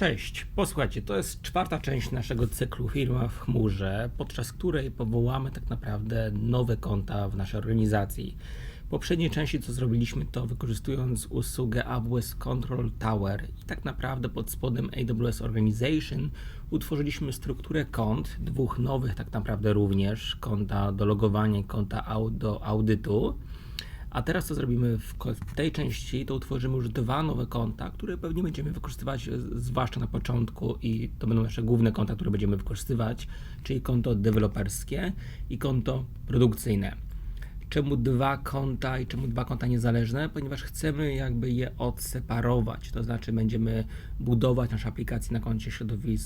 Cześć, posłuchajcie, to jest czwarta część naszego cyklu Firma w chmurze, podczas której powołamy tak naprawdę nowe konta w naszej organizacji. W poprzedniej części co zrobiliśmy to wykorzystując usługę AWS Control Tower i tak naprawdę pod spodem AWS Organization utworzyliśmy strukturę kont, dwóch nowych tak naprawdę również, konta do logowania i konta do audytu. A teraz co zrobimy w tej części, to utworzymy już dwa nowe konta, które pewnie będziemy wykorzystywać e, zwłaszcza na początku i to będą nasze główne konta, które będziemy wykorzystywać, czyli konto deweloperskie i konto produkcyjne. Czemu dwa konta i czemu dwa konta niezależne? Ponieważ chcemy jakby je odseparować, to znaczy będziemy budować nasze aplikacje na koncie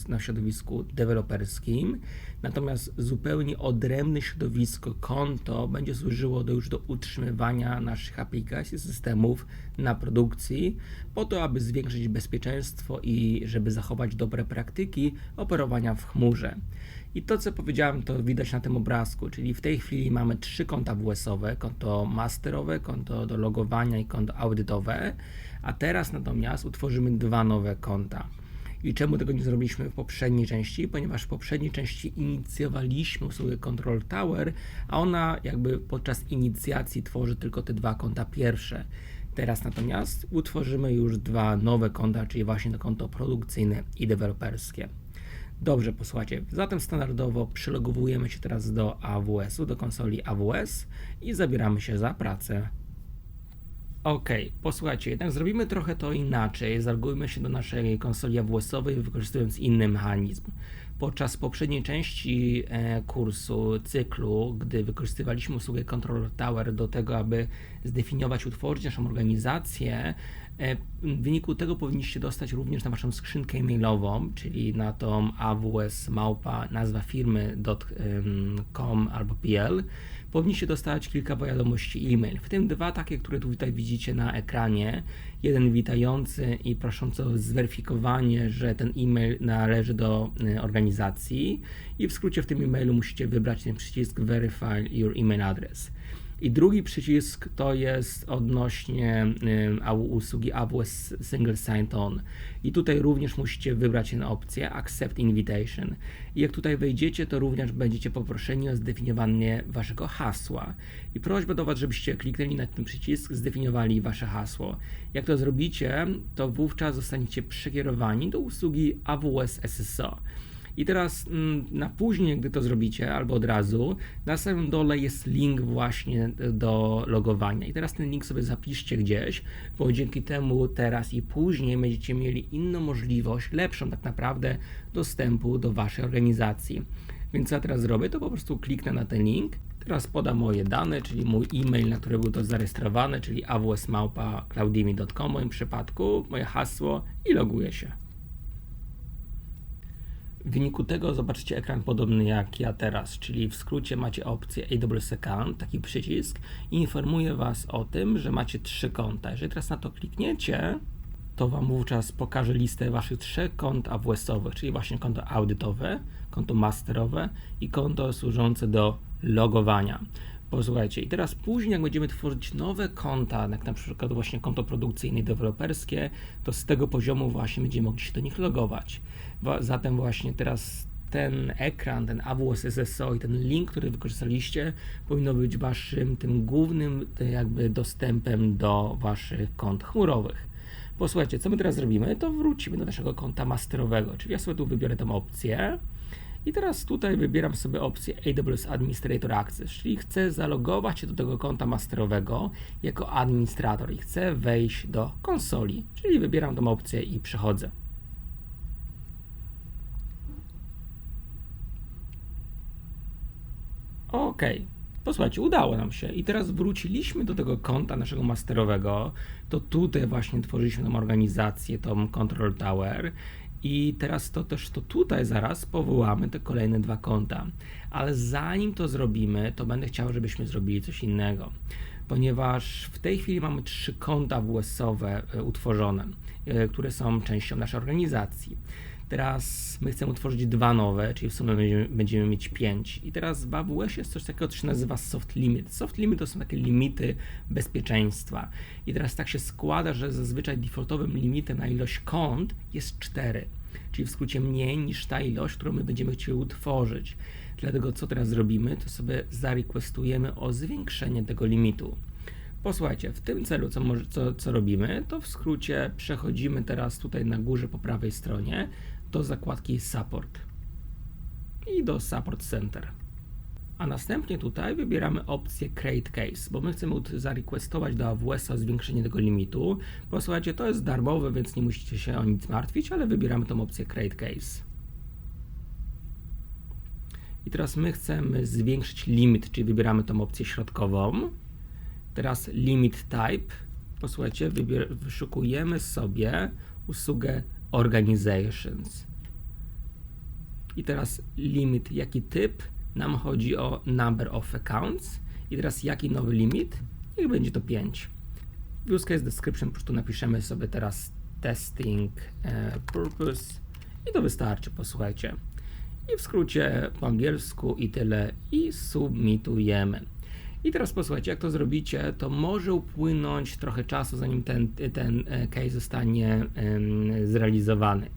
na środowisku deweloperskim, natomiast zupełnie odrębne środowisko, konto będzie służyło do, już do utrzymywania naszych aplikacji, systemów na produkcji, po to, aby zwiększyć bezpieczeństwo i żeby zachować dobre praktyki operowania w chmurze. I to, co powiedziałem, to widać na tym obrazku, czyli w tej chwili mamy trzy konta WS-owe, konto masterowe, konto do logowania i konto audytowe, a teraz natomiast utworzymy dwa nowe konta. I czemu tego nie zrobiliśmy w poprzedniej części? Ponieważ w poprzedniej części inicjowaliśmy usługę Control Tower, a ona jakby podczas inicjacji tworzy tylko te dwa konta pierwsze. Teraz natomiast utworzymy już dwa nowe konta, czyli właśnie to konto produkcyjne i deweloperskie. Dobrze, posłuchajcie. Zatem standardowo przylogowujemy się teraz do AWS-u, do konsoli AWS i zabieramy się za pracę. Ok, posłuchajcie, jednak zrobimy trochę to inaczej. Zalogujmy się do naszej konsoli AWS-owej wykorzystując inny mechanizm. Podczas poprzedniej części e, kursu, cyklu, gdy wykorzystywaliśmy usługę Control Tower do tego, aby zdefiniować, utworzyć naszą organizację, e, w wyniku tego powinniście dostać również na waszą skrzynkę e-mailową, czyli na tą AWS małpa nazwa firmy.com albo pl. Powinniście dostać kilka wiadomości e-mail, w tym dwa takie, które tutaj widzicie na ekranie. Jeden witający i proszący o zweryfikowanie, że ten e-mail należy do y, organizacji i w skrócie w tym e-mailu musicie wybrać ten przycisk Verify Your Email Address. I drugi przycisk to jest odnośnie y, usługi AWS Single Sign-On. I tutaj również musicie wybrać tę opcję Accept Invitation. I jak tutaj wejdziecie, to również będziecie poproszeni o zdefiniowanie waszego hasła. I prośba do Was, żebyście kliknęli na ten przycisk, zdefiniowali wasze hasło. Jak to zrobicie, to wówczas zostaniecie przekierowani do usługi AWS SSO. I teraz mm, na później, gdy to zrobicie, albo od razu, na samym dole jest link właśnie do logowania. I teraz ten link sobie zapiszcie gdzieś, bo dzięki temu teraz i później będziecie mieli inną możliwość, lepszą tak naprawdę, dostępu do waszej organizacji. Więc co ja teraz zrobię, to po prostu kliknę na ten link. Teraz podam moje dane, czyli mój e-mail, na który był to zarejestrowany, czyli awsmałpa.cloudimi.com w moim przypadku, moje hasło i loguję się. W wyniku tego zobaczycie ekran podobny jak ja teraz, czyli w skrócie macie opcję AWS Account, taki przycisk i informuje Was o tym, że macie trzy konta. Jeżeli teraz na to klikniecie, to Wam wówczas pokaże listę Waszych trzech kont AWS-owych, czyli właśnie konto audytowe, konto masterowe i konto służące do logowania. Posłuchajcie, i teraz później, jak będziemy tworzyć nowe konta, jak na przykład właśnie konto produkcyjne i deweloperskie, to z tego poziomu właśnie będziemy mogli się do nich logować. Wa- Zatem właśnie teraz ten ekran, ten AWS SSO i ten link, który wykorzystaliście, powinno być waszym tym głównym e, jakby dostępem do waszych kont chmurowych. Posłuchajcie, co my teraz zrobimy, to wrócimy do naszego konta masterowego, czyli ja sobie tu wybiorę tę opcję i teraz tutaj wybieram sobie opcję AWS Administrator Access, czyli chcę zalogować się do tego konta masterowego jako administrator i chcę wejść do konsoli, czyli wybieram tą opcję i przechodzę. Ok, posłuchajcie, udało nam się i teraz wróciliśmy do tego konta naszego masterowego. To tutaj właśnie tworzyliśmy tą organizację, tą Control Tower. I teraz to też to tutaj zaraz powołamy te kolejne dwa konta. Ale zanim to zrobimy, to będę chciał, żebyśmy zrobili coś innego. Ponieważ w tej chwili mamy trzy konta WS-owe e, utworzone, e, które są częścią naszej organizacji. Teraz my chcemy utworzyć dwa nowe, czyli w sumie będziemy, będziemy mieć pięć. I teraz w AWS jest coś takiego, co się nazywa soft limit. Soft limit to są takie limity bezpieczeństwa. I teraz tak się składa, że zazwyczaj defaultowym limitem na ilość kont jest 4. czyli w skrócie mniej niż ta ilość, którą my będziemy chcieli utworzyć. Dlatego co teraz zrobimy, to sobie zarequestujemy o zwiększenie tego limitu. Posłuchajcie, w tym celu, co, może, co, co robimy, to w skrócie przechodzimy teraz tutaj na górze po prawej stronie do zakładki Support i do Support Center. A następnie tutaj wybieramy opcję Create Case, bo my chcemy zarequestować do AWS-a zwiększenie tego limitu. Posłuchajcie, to jest darmowe, więc nie musicie się o nic martwić, ale wybieramy tą opcję Create Case. I teraz my chcemy zwiększyć limit, czyli wybieramy tą opcję środkową. Teraz limit type. Posłuchajcie, wyszukujemy sobie usługę organizations. I teraz limit, jaki typ? Nam chodzi o number of accounts. I teraz jaki nowy limit? Niech będzie to 5. W use case description po prostu napiszemy sobie teraz testing e, purpose i to wystarczy, posłuchajcie. I w skrócie po angielsku i tyle i submitujemy. I teraz posłuchajcie, jak to zrobicie, to może upłynąć trochę czasu, zanim ten, ten e, case zostanie zrealizowany.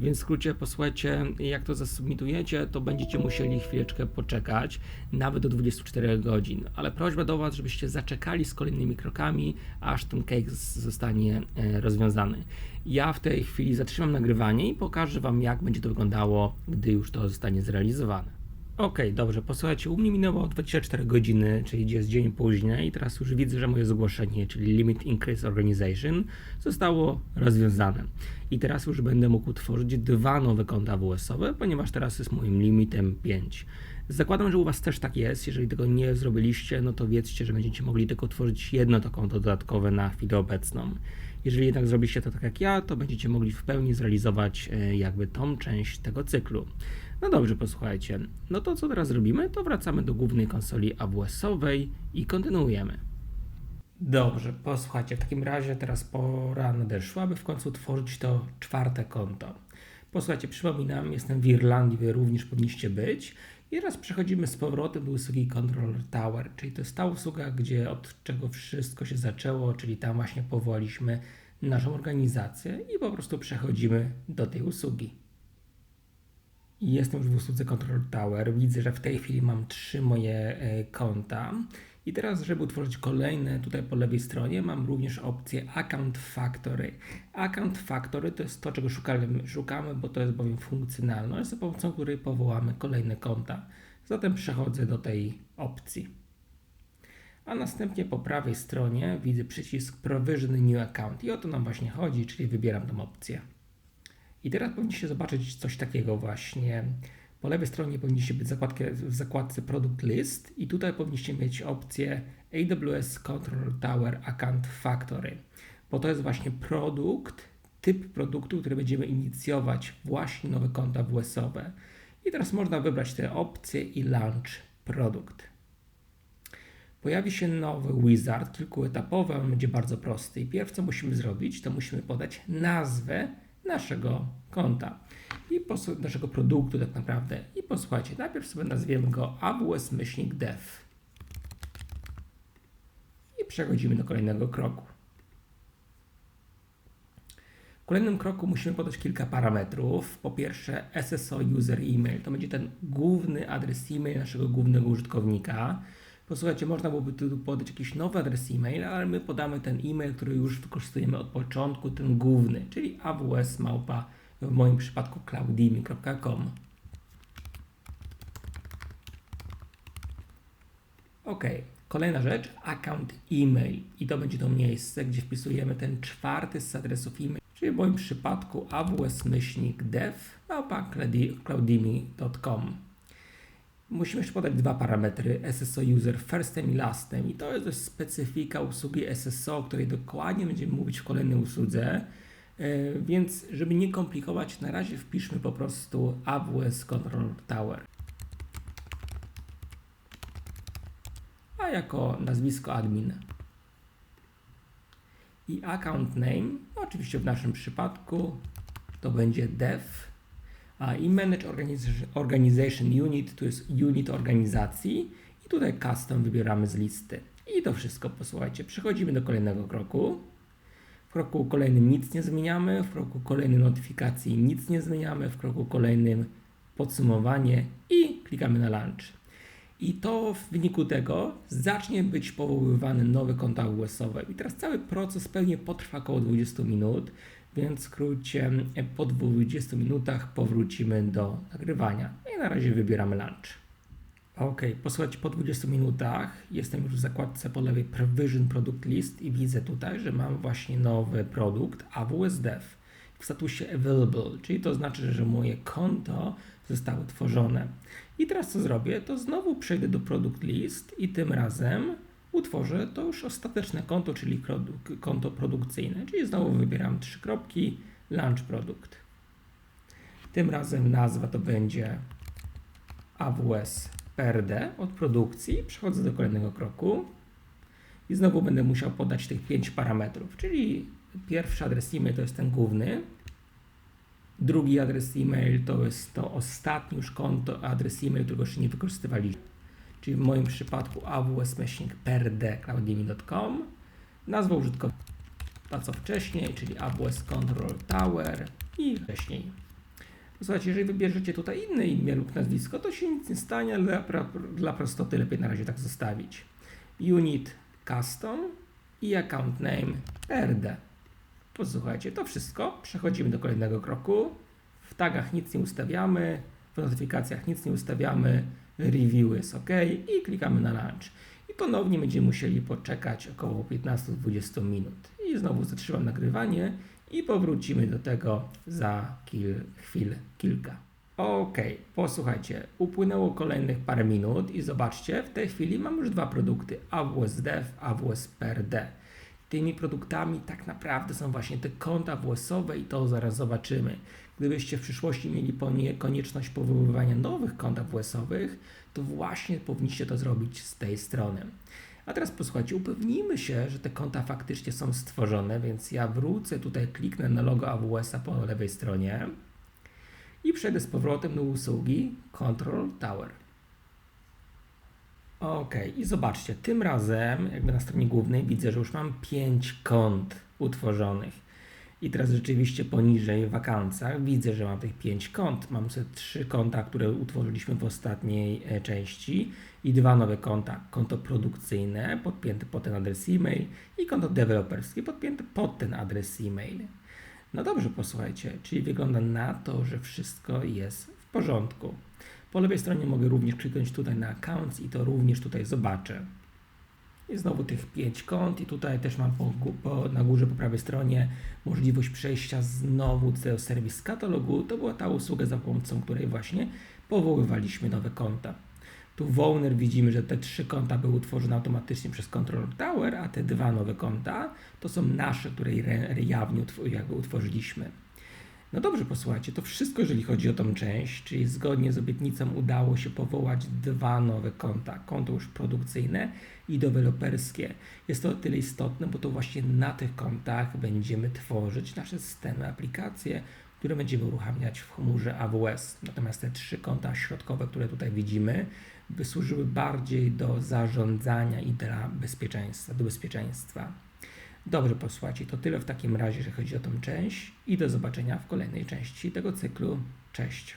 Więc w skrócie posłuchajcie, jak to zasubmitujecie, to będziecie musieli chwileczkę poczekać, nawet do 24 godzin. Ale prośba do Was, żebyście zaczekali z kolejnymi krokami, aż ten case zostanie e, rozwiązany. Ja w tej chwili zatrzymam nagrywanie i pokażę Wam, jak będzie to wyglądało, gdy już to zostanie zrealizowane. Ok, dobrze, posłuchajcie, u mnie minęło 24 godziny, czyli jest dzień później i teraz już widzę, że moje zgłoszenie, czyli Limit Increase Organization, zostało rozwiązane. I teraz już będę mógł utworzyć dwa nowe konta AWS-owe, ponieważ teraz jest moim limitem 5. Zakładam, że u Was też tak jest. Jeżeli tego nie zrobiliście, no to wiedzcie, że będziecie mogli tylko utworzyć jedno to konto dodatkowe na chwilę obecną. Jeżeli jednak zrobiliście to tak jak ja, to będziecie mogli w pełni zrealizować e, jakby tą część tego cyklu. No dobrze, posłuchajcie. No to co teraz robimy? To wracamy do głównej konsoli AWS-owej i kontynuujemy. Dobrze, posłuchajcie, w takim razie teraz pora nadeszła, by w końcu tworzyć to czwarte konto. Posłuchajcie, przypominam, jestem w Irlandii, wy również powinniście być. I teraz przechodzimy z powrotem do usługi Controller Tower, czyli to jest ta usługa, gdzie od czego wszystko się zaczęło, czyli tam właśnie powołaliśmy naszą organizację i po prostu przechodzimy do tej usługi. Jestem już w usłudze Control Tower. Widzę, że w tej chwili mam trzy moje e, konta. I teraz, żeby utworzyć kolejne, tutaj po lewej stronie mam również opcję Account Factory. Account Factory to jest to, czego szukamy, szukamy bo to jest bowiem funkcjonalność, za pomocą której powołamy kolejne konta. Zatem przechodzę do tej opcji. A następnie po prawej stronie widzę przycisk Provision New Account i o to nam właśnie chodzi, czyli wybieram tą opcję. I teraz powinniście zobaczyć coś takiego właśnie. Po lewej stronie powinniście być zakładkę, w zakładce Product List i tutaj powinniście mieć opcję AWS Control Tower Account Factory, bo to jest właśnie produkt, typ produktu, który będziemy inicjować właśnie nowe konta WS-owe. I teraz można wybrać te opcje i launch produkt. Pojawi się nowy wizard kilkuetapowy, on będzie bardzo prosty. I pierwsze co musimy zrobić, to musimy podać nazwę naszego konta i naszego produktu tak naprawdę. I posłuchajcie, najpierw sobie nazwiemy go AWS myślnik dev. I przechodzimy do kolejnego kroku. W kolejnym kroku musimy podać kilka parametrów. Po pierwsze SSO user email, to będzie ten główny adres e-mail naszego głównego użytkownika. Posłuchajcie, można byłoby tu podać jakiś nowy adres e-mail, ale my podamy ten e-mail, który już wykorzystujemy od początku, ten główny, czyli AWS małpa, w moim przypadku cloudimi.com. Ok, kolejna rzecz, account e-mail i to będzie to miejsce, gdzie wpisujemy ten czwarty z adresów e-mail, czyli w moim przypadku aws-dev cloudimi.com musimy jeszcze podać dwa parametry SSO user firstem i lastem i to jest specyfika usługi SSO, o której dokładnie będziemy mówić w kolejnej usłudze. E, więc, żeby nie komplikować, na razie wpiszmy po prostu AWS Control Tower. A jako nazwisko admin. I account name, oczywiście w naszym przypadku to będzie dev i Manage Organization Unit to jest unit organizacji i tutaj custom wybieramy z listy. I to wszystko, posłuchajcie, przechodzimy do kolejnego kroku. kroku kolejnym nic nie zmieniamy, w kroku kolejnym notyfikacji nic nie zmieniamy, w kroku kolejnym podsumowanie i klikamy na launch. I to w wyniku tego zacznie być powoływany nowy konta AWS-owe. I teraz cały proces pewnie potrwa około 20 minut, więc w skrócie po 20 minutach powrócimy do nagrywania. I na razie wybieramy lunch. Ok, posłuchajcie, po 20 minutach jestem już w zakładce po lewej Provision Product List i widzę tutaj, że mam właśnie nowy produkt AWS Dev w statusie Available, czyli to znaczy, że moje konto zostało tworzone. I teraz co zrobię? To znowu przejdę do Product List i tym razem utworzę to już ostateczne konto, czyli konto produkcyjne, czyli znowu wybieram trzy kropki, Launch Product. Tym razem nazwa to będzie AWS PRD od produkcji. Przechodzę do kolejnego kroku i znowu będę musiał podać tych pięć parametrów, czyli pierwszy adres e-mail to jest ten główny, drugi adres e-mail to jest to ostatni już konto, adres e-mail, którego jeszcze nie wykorzystywaliśmy, czyli w moim przypadku aws-perd.cloudgaming.com, nazwa użytkownika, co wcześniej, czyli AWS Control Tower i wcześniej. Słuchajcie, jeżeli wybierzecie tutaj inne imię lub nazwisko, to się nic nie stanie, ale dla, dla prostoty lepiej na razie tak zostawić. Unit Custom i Account Name RD. Posłuchajcie, to wszystko. Przechodzimy do kolejnego kroku. W tagach nic nie ustawiamy, w notyfikacjach nic nie ustawiamy, review jest OK i klikamy na launch. I ponownie będziemy musieli poczekać około 15-20 minut. I znowu zatrzymam nagrywanie i powrócimy do tego za kil, chwil kilka. Ok, posłuchajcie, upłynęło kolejnych parę minut i zobaczcie, w tej chwili mam już dwa produkty AWS Dev, AWS PRD. Tymi produktami tak naprawdę są właśnie te konta AWS-owe i to zaraz zobaczymy. Gdybyście w przyszłości mieli konieczność powoływania nowych kont AWS-owych, to właśnie powinniście to zrobić z tej strony. A teraz posłuchajcie, upewnijmy się, że te konta faktycznie są stworzone, więc ja wrócę tutaj, kliknę na logo AWS-a po lewej stronie i przejdę z powrotem do usługi Control Tower. Ok, i zobaczcie, tym razem, jakby na stronie głównej, widzę, że już mam 5 kont utworzonych. I teraz rzeczywiście poniżej w wakancjach widzę, że mam tych 5 kont. Mam sobie 3 konta, które utworzyliśmy w ostatniej e, części i dwa nowe konta. Konto produkcyjne podpięte pod ten adres e-mail i konto deweloperskie podpięte pod ten adres e-mail. No dobrze, posłuchajcie, czyli wygląda na to, że wszystko jest w porządku. Po lewej stronie mogę również kliknąć tutaj na accounts i to również tutaj zobaczę. I znowu tych pięć kont i tutaj też mam po, po, na górze po prawej stronie możliwość przejścia znowu do serwis katalogu. To była ta usługa, za pomocą której właśnie powoływaliśmy nowe konta. Tu w Owner widzimy, że te trzy konta były utworzone automatycznie przez Controller Tower, a te dwa nowe konta to są nasze, które jawnie utworzyliśmy. No dobrze, posłuchajcie, to wszystko, jeżeli chodzi o tą część, czyli zgodnie z obietnicą udało się powołać dwa nowe konta, konto już produkcyjne i deweloperskie. Jest to o tyle istotne, bo to właśnie na tych kontach będziemy tworzyć nasze systemy, aplikacje, które będziemy uruchamiać w chmurze AWS. Natomiast te trzy konta środkowe, które tutaj widzimy, wysłużyły bardziej do zarządzania i dla bezpieczeństwa, do bezpieczeństwa. Dobrze, posłuchajcie, to tyle w takim razie, że chodzi o tą część i do zobaczenia w kolejnej części tego cyklu. Cześć.